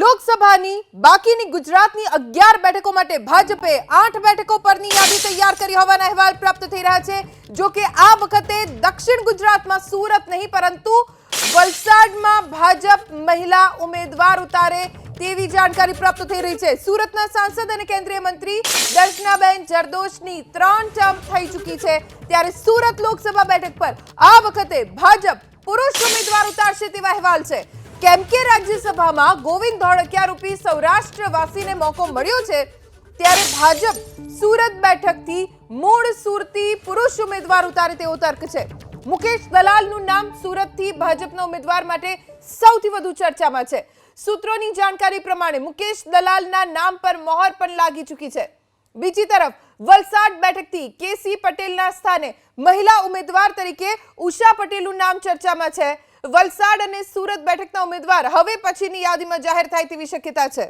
લોકસભાની, બાકીની ગુજરાતની અગિયાર બેઠકો માટે ભાજપે આઠ બેઠકો પરની યાદી તૈયાર કરી હોવાના અહેવાલ પ્રાપ્ત થઈ રહ્યા છે. જો કે આ વખતે દક્ષિણ ગુજરાતમાં સુરત નહીં, પરંતુ વલસાડમાં ભાજપ મહિલા ઉમેદવાર ઉતારે તેવી જાણકારી પ્રાપ્ત થઈ રહી છે. સુરતના સાંસદ અને કેન્દ્રીય મંત્રી દર્શનાબેન જરદોશની ત્રણ ટર્મ થઈ ચૂકી છે. ત્યારે સુરત લોકસભા બેઠક પર આ વખતે ભાજપ પુરુષ ઉમેદવાર ઉતારશે તેવા અહેવાલ છે. કેમ કે રાજ્યસભામાં ગોવિંદ ધોળકિયા રૂપી સૌરાષ્ટ્રવાસીને મોકો મળ્યો છે, ત્યારે ભાજપ સુરત બેઠકથી મૂળ સુરતી પુરુષ ઉમેદવાર ઉતારે તેવો તર્ક છે. મુકેશ દલાલનું નામ સુરતથી ભાજપના ઉમેદવાર માટે સૌથી વધુ ચર્ચામાં છે. સૂત્રોની જાણકારી પ્રમાણે મુકેશ દલાલના નામ પર મોહર પણ લાગી ચૂકી છે. બીજી તરફ, વલસાડ બેઠકથી કેસી પટેલના સ્થાને મહિલા ઉમેદવાર તરીકે ઉષા પટેલનું નામ ચર્ચામાં છે. વલસાડ અને સુરત બેઠકના ઉમેદવાર હવે પછીની યાદીમાં જાહેર થાય તેવી શક્યતા છે.